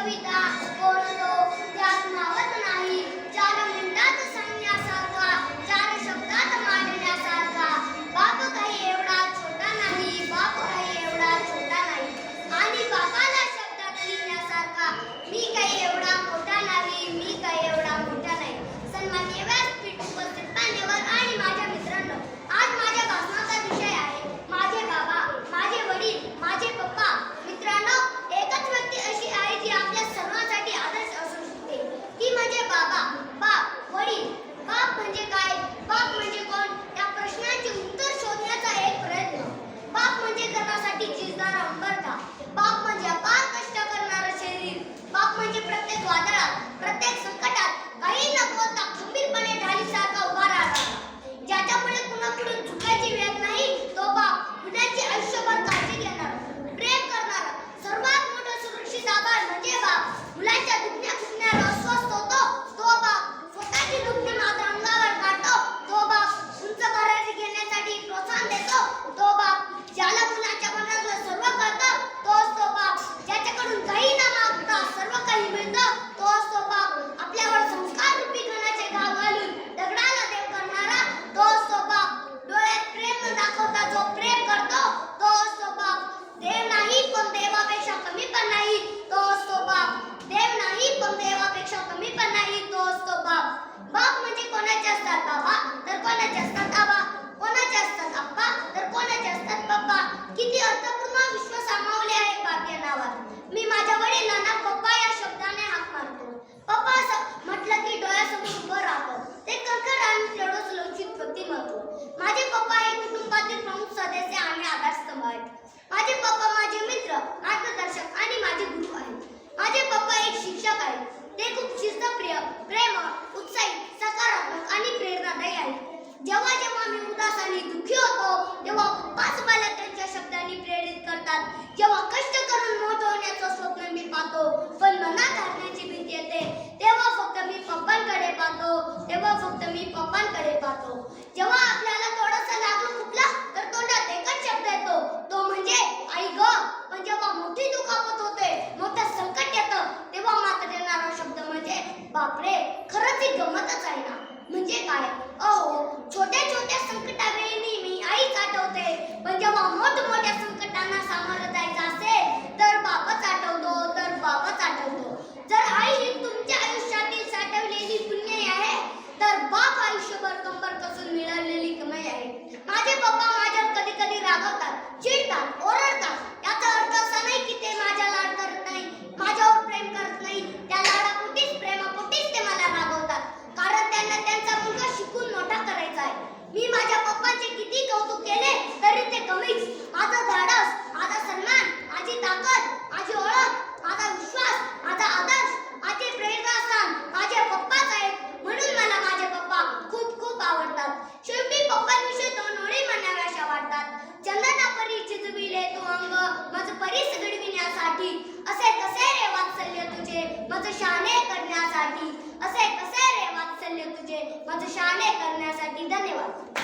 vida. कोणाचे असतात आबा? कोणाचे असतात आप्पा? तर कोणाचे असतात पप्पा? किती अर्थपूर्ण विश्व सामावले आहे बाप या नावात. मी माझ्या वडिलांना पप्पा या शब्दाने हाक मारतो. पप्पा असं म्हटलं की डोळ्यासमोर उभं राहतं ते कंकर आणि तेवढंच लवचिक व्यक्तिमत्व माझे पप्पा हे कुटुंबातील प्रमुख सदस्य आणि आधारस्तंभ आहेत. माझे पप्पा माझे मित्र मार्गदर्शक आणि माझे गुरु आहेत. माझे पप्पा एक शिक्षक आहेत. ते खूप असतात. जेव्हा कष्ट करून मोठं होण्याचं स्वप्न मी पाहतो पण मनात धरण्याचे 谢宝宝 माझं शाने करण्यासाठी. असे कसे रे वात्सल्य तुझे? माझं शाने करण्यासाठी धन्यवाद.